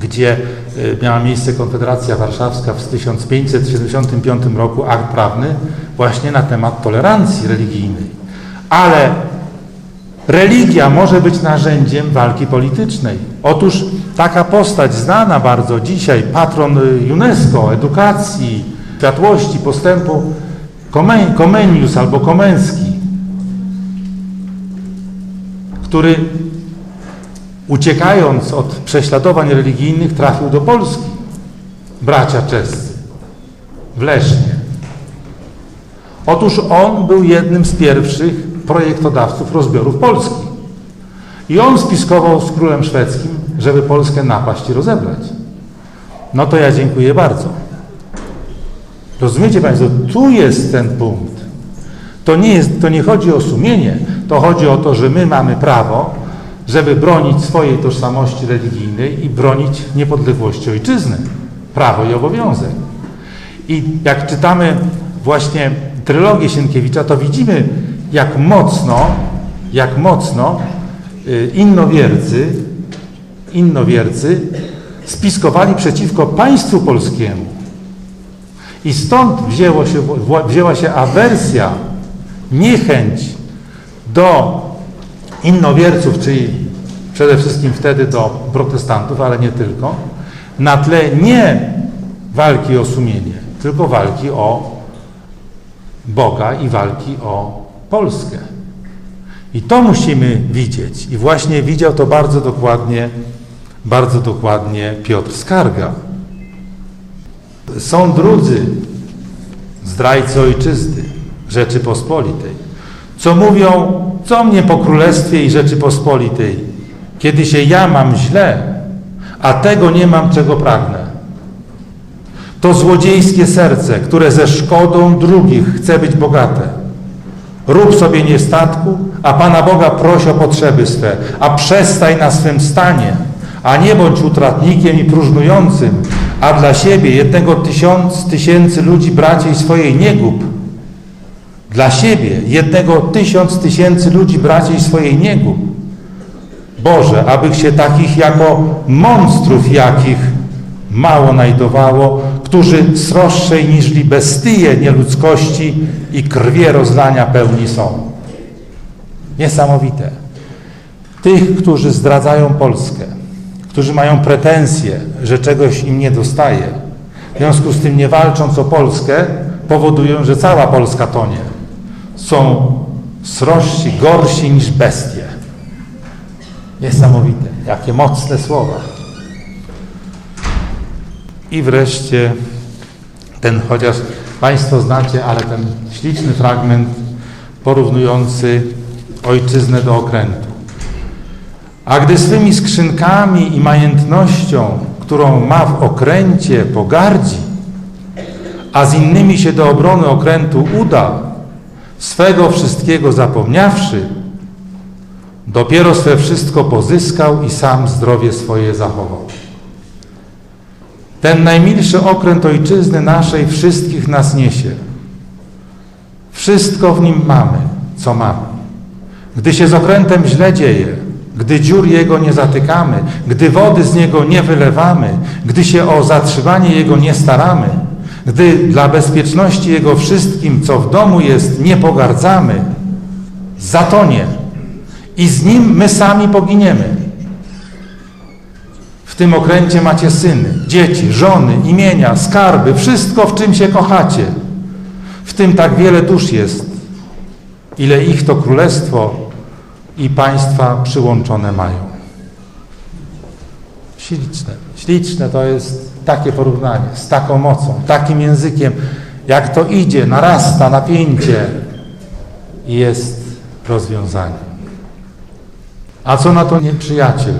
gdzie y, miała miejsce Konfederacja Warszawska w 1575 roku, akt prawny właśnie na temat tolerancji religijnej. Ale religia może być narzędziem walki politycznej. Otóż taka postać znana bardzo dzisiaj, patron UNESCO, edukacji, światłości, postępu, Komen- Komenius albo Komenski, który uciekając od prześladowań religijnych trafił do Polski. Bracia czescy w Lesznie. Otóż on był jednym z pierwszych projektodawców rozbiorów Polski. I on spiskował z królem szwedzkim, żeby Polskę napaść i rozebrać. No to ja dziękuję bardzo. Rozumiecie Państwo, tu jest ten punkt. To nie, jest, to nie chodzi o sumienie, to chodzi o to, że my mamy prawo, żeby bronić swojej tożsamości religijnej i bronić niepodległości ojczyzny. Prawo i obowiązek. I jak czytamy właśnie trylogię Sienkiewicza, to widzimy, jak mocno, jak mocno y, innowiercy, innowiercy spiskowali przeciwko państwu polskiemu. I stąd wzięło się, wzięła się awersja, niechęć do innowierców, czyli przede wszystkim wtedy do protestantów, ale nie tylko, na tle nie walki o sumienie, tylko walki o Boga i walki o Polskę. I to musimy widzieć. I właśnie widział to bardzo dokładnie, bardzo dokładnie Piotr Skarga. Są drudzy zdrajcy ojczyzny Rzeczypospolitej, co mówią, co mnie po Królestwie i Rzeczypospolitej, kiedy się ja mam źle, a tego nie mam, czego pragnę. To złodziejskie serce, które ze szkodą drugich chce być bogate. Rób sobie niestatku, a Pana Boga proś o potrzeby swe, a przestań na swym stanie, a nie bądź utratnikiem i próżnującym, a dla siebie jednego tysiąc tysięcy ludzi braciej swojej nie gub. Dla siebie jednego tysiąc tysięcy ludzi braciej swojej nie gub. Boże, abych się takich jako monstrów jakich mało znajdowało, którzy sroższej niżli bestie nieludzkości i krwie rozlania pełni są. Niesamowite. Tych, którzy zdradzają Polskę, którzy mają pretensje, że czegoś im nie dostaje, w związku z tym nie walcząc o Polskę, powodują, że cała Polska tonie. Są srożsi, gorsi niż bestie. Niesamowite. Jakie mocne słowa. I wreszcie ten, chociaż Państwo znacie, ale ten śliczny fragment porównujący ojczyznę do okrętu. A gdy swymi skrzynkami i majętnością, którą ma w okręcie, pogardzi, a z innymi się do obrony okrętu uda, swego wszystkiego zapomniawszy, dopiero swe wszystko pozyskał i sam zdrowie swoje zachował. Ten najmilszy okręt ojczyzny naszej wszystkich nas niesie. Wszystko w nim mamy, co mamy. Gdy się z okrętem źle dzieje, gdy dziur jego nie zatykamy, gdy wody z niego nie wylewamy, gdy się o zatrzymanie jego nie staramy, gdy dla bezpieczności jego wszystkim, co w domu jest, nie pogardzamy, zatonie i z nim my sami poginiemy. W tym okręcie macie syny, dzieci, żony, imienia, skarby, wszystko, w czym się kochacie. W tym tak wiele dusz jest, ile ich to królestwo i państwa przyłączone mają. Śliczne, śliczne to jest takie porównanie, z taką mocą, takim językiem, jak to idzie, narasta napięcie i jest rozwiązanie. A co na to nieprzyjaciel?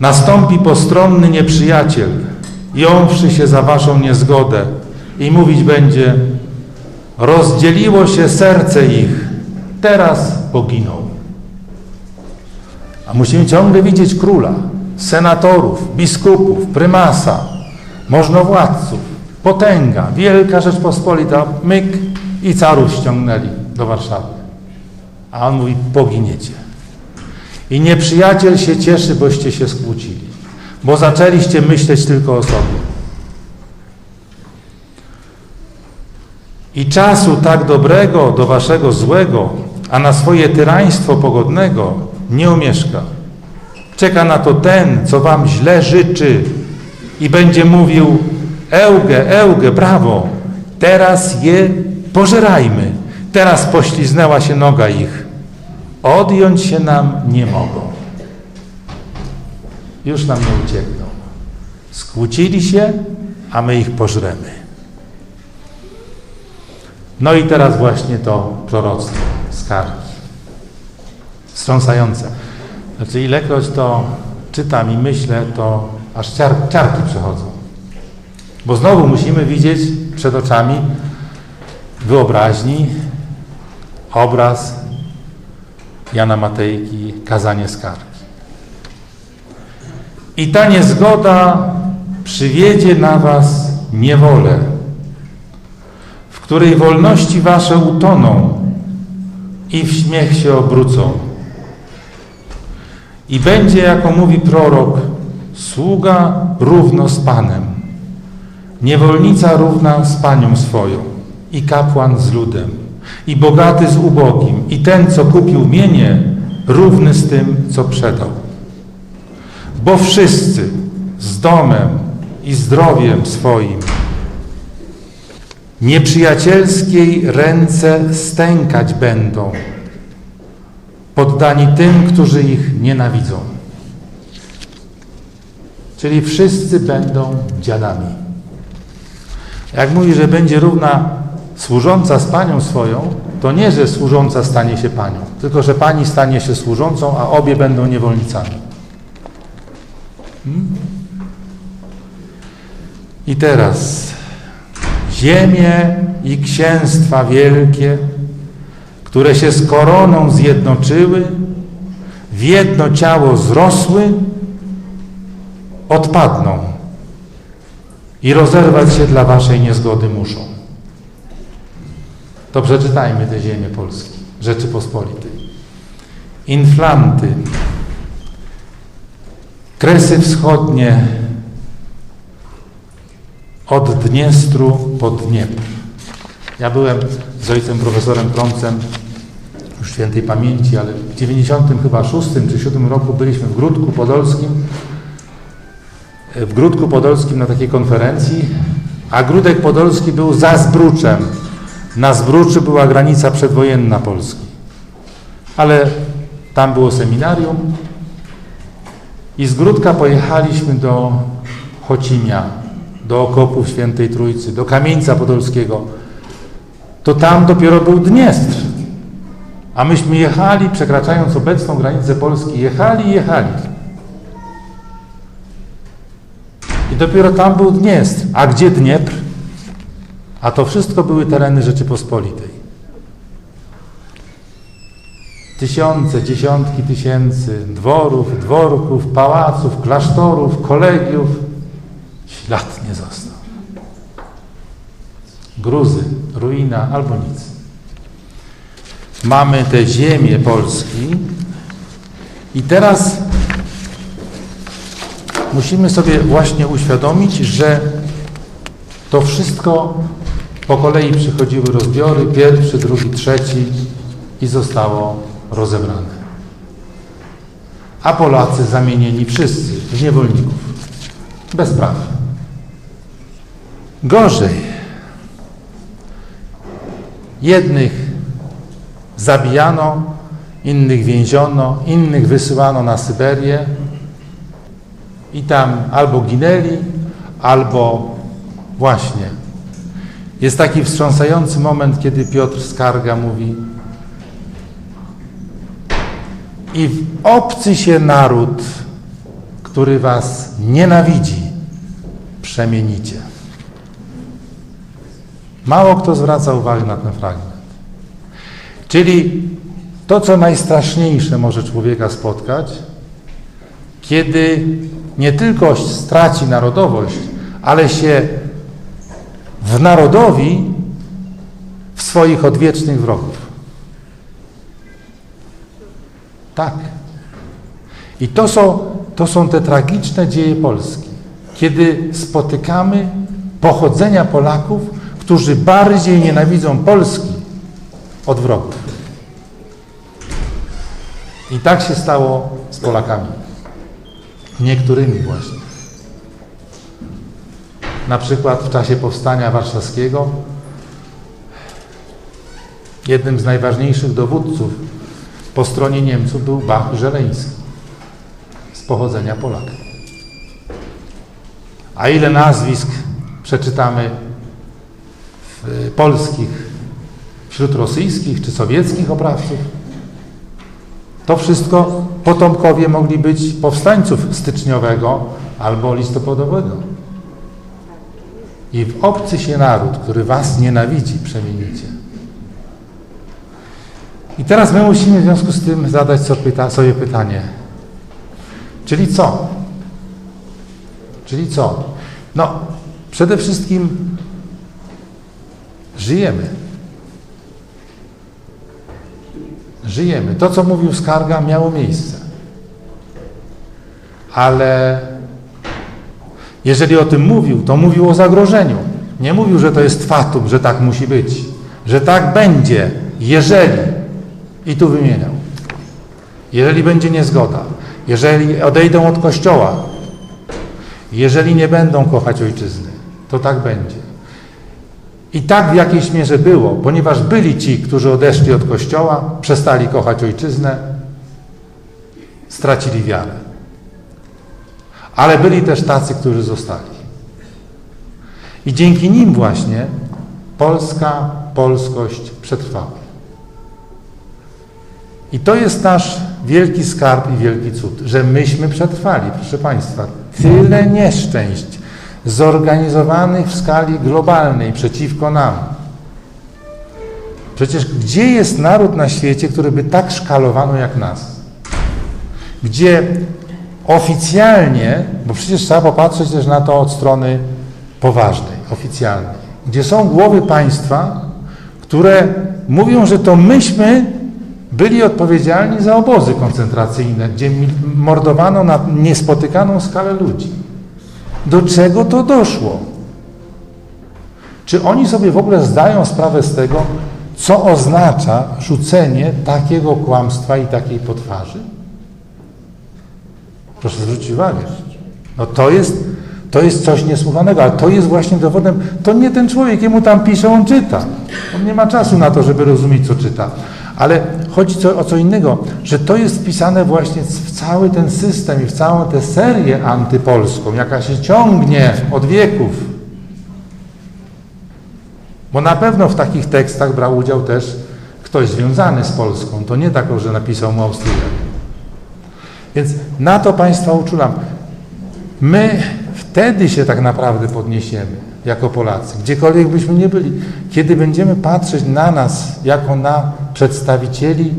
Nastąpi postronny nieprzyjaciel, jąwszy się za waszą niezgodę i mówić będzie, rozdzieliło się serce ich, teraz poginą. A musimy ciągle widzieć króla, senatorów, biskupów, prymasa, możnowładców, potęga, wielka Rzeczpospolita, myk i carów ściągnęli do Warszawy. A on mówi, poginiecie. I nieprzyjaciel się cieszy, boście się skłócili. bo zaczęliście myśleć tylko o sobie. I czasu tak dobrego do waszego złego, a na swoje tyraństwo pogodnego nie umieszka. Czeka na to ten, co wam źle życzy i będzie mówił Euge, Euge, brawo, teraz je pożerajmy. Teraz pośliznęła się noga ich. Odjąć się nam nie mogą. Już nam nie uciekną. Skłócili się, a my ich pożremy. No i teraz właśnie to proroctwo, skargi. Wstrząsające. Znaczy ilekroć to czytam i myślę, to aż ciar, ciarki przechodzą. Bo znowu musimy widzieć przed oczami wyobraźni obraz Jana Matejki, kazanie skargi. I ta niezgoda przywiedzie na was niewolę, w której wolności wasze utoną i w śmiech się obrócą. I będzie, jako mówi prorok, sługa równo z Panem, niewolnica równa z Panią swoją i kapłan z ludem, i bogaty z ubogim, i ten, co kupił mienie, równy z tym, co przedał. Bo wszyscy z domem i zdrowiem swoim nieprzyjacielskiej ręce stękać będą, poddani tym, którzy ich nienawidzą. Czyli wszyscy będą dziadami. Jak mówi, że będzie równa służąca z panią swoją, to nie, że służąca stanie się panią, tylko że pani stanie się służącą, a obie będą niewolnicami. Hmm? I teraz ziemie i księstwa wielkie, które się z koroną zjednoczyły, w jedno ciało zrosły, odpadną i rozerwać się dla waszej niezgody muszą. To przeczytajmy te ziemię Polski, Rzeczypospolitej. Inflanty, kresy wschodnie od Dniestru pod Dniepr. Ja byłem z ojcem profesorem Prącem już świętej pamięci, ale w 90 chyba 6 czy 7 roku byliśmy w Gródku Podolskim w Gródku Podolskim na takiej konferencji, a Gródek Podolski był za Zbruczem. Na Zbruczu była granica przedwojenna Polski. Ale tam było seminarium i z Gródka pojechaliśmy do Chocimia, do okopów Świętej Trójcy, do Kamieńca Podolskiego. To tam dopiero był Dniestr. A myśmy jechali, przekraczając obecną granicę Polski, jechali jechali. I dopiero tam był Dniestr. A gdzie Dniepr? A to wszystko były tereny Rzeczypospolitej. Tysiące, dziesiątki tysięcy dworów, dworków, pałaców, klasztorów, kolegiów. Ślad nie został. Gruzy, ruina albo nic. Mamy te ziemię Polski i teraz musimy sobie właśnie uświadomić, że to wszystko po kolei przychodziły rozbiory, pierwszy, drugi, trzeci i zostało rozebrane. A Polacy zamienieni wszyscy w niewolników. Bez prawa. Gorzej. Jednych zabijano, innych więziono, innych wysyłano na Syberię i tam albo ginęli, albo właśnie. Jest taki wstrząsający moment, kiedy Piotr Skarga mówi i w obcy się naród, który was nienawidzi, przemienicie. Mało kto zwraca uwagę na ten fragment. Czyli to, co najstraszniejsze może człowieka spotkać, kiedy nie tylko straci narodowość, ale się w narodowi w swoich odwiecznych wrogów. Tak. I to są, to są te tragiczne dzieje Polski, kiedy spotykamy pochodzenia Polaków, którzy bardziej nienawidzą Polski od wrogów. I tak się stało z Polakami. Niektórymi właśnie. Na przykład w czasie powstania warszawskiego jednym z najważniejszych dowódców po stronie Niemców był Bach Żeleński z pochodzenia Polaka. A ile nazwisk przeczytamy w polskich wśród rosyjskich czy sowieckich oprawców? To wszystko potomkowie mogli być powstańców styczniowego albo listopadowego. I w obcy się naród, który was nienawidzi, przemienicie. I teraz my musimy w związku z tym zadać sobie pytanie. Czyli co? Czyli co? No, przede wszystkim żyjemy. Żyjemy. To, co mówił Skarga, miało miejsce. Ale jeżeli o tym mówił, to mówił o zagrożeniu. Nie mówił, że to jest fatum, że tak musi być, że tak będzie, jeżeli. I tu wymieniał. Jeżeli będzie niezgoda, jeżeli odejdą od kościoła, jeżeli nie będą kochać ojczyzny, to tak będzie. I tak w jakiejś mierze było, ponieważ byli ci, którzy odeszli od kościoła, przestali kochać ojczyznę, stracili wiarę. Ale byli też tacy, którzy zostali. I dzięki nim właśnie polska polskość przetrwała. I to jest nasz wielki skarb i wielki cud, że myśmy przetrwali, proszę Państwa. Tyle nieszczęść zorganizowanych w skali globalnej przeciwko nam. Przecież gdzie jest naród na świecie, który by tak szkalowano jak nas? Gdzie oficjalnie, bo przecież trzeba popatrzeć też na to od strony poważnej, oficjalnej, gdzie są głowy państwa, które mówią, że to myśmy byli odpowiedzialni za obozy koncentracyjne, gdzie mordowano na niespotykaną skalę ludzi. Do czego to doszło? Czy oni sobie w ogóle zdają sprawę z tego, co oznacza rzucenie takiego kłamstwa i takiej potwarzy? Proszę zwrócić uwagę. No to jest, to jest coś niesłychanego, ale to jest właśnie dowodem, to nie ten człowiek, jemu tam pisze, on czyta. On nie ma czasu na to, żeby rozumieć, co czyta. Ale chodzi co, o co innego, że to jest wpisane właśnie w cały ten system i w całą tę serię antypolską, jaka się ciągnie od wieków. Bo na pewno w takich tekstach brał udział też ktoś związany z Polską. To nie tak, że napisał mu Austriak. Więc na to Państwa uczulam. My wtedy się tak naprawdę podniesiemy jako Polacy, gdziekolwiek byśmy nie byli, kiedy będziemy patrzeć na nas jako na przedstawicieli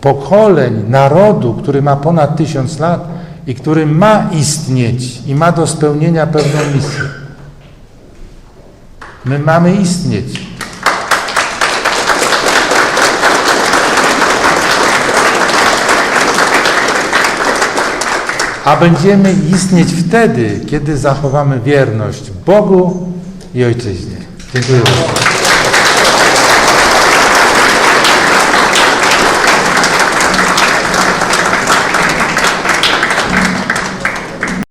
pokoleń, narodu, który ma ponad tysiąc lat i który ma istnieć i ma do spełnienia pewną misję. My mamy istnieć. a będziemy istnieć wtedy, kiedy zachowamy wierność Bogu i Ojczyźnie. Dziękuję.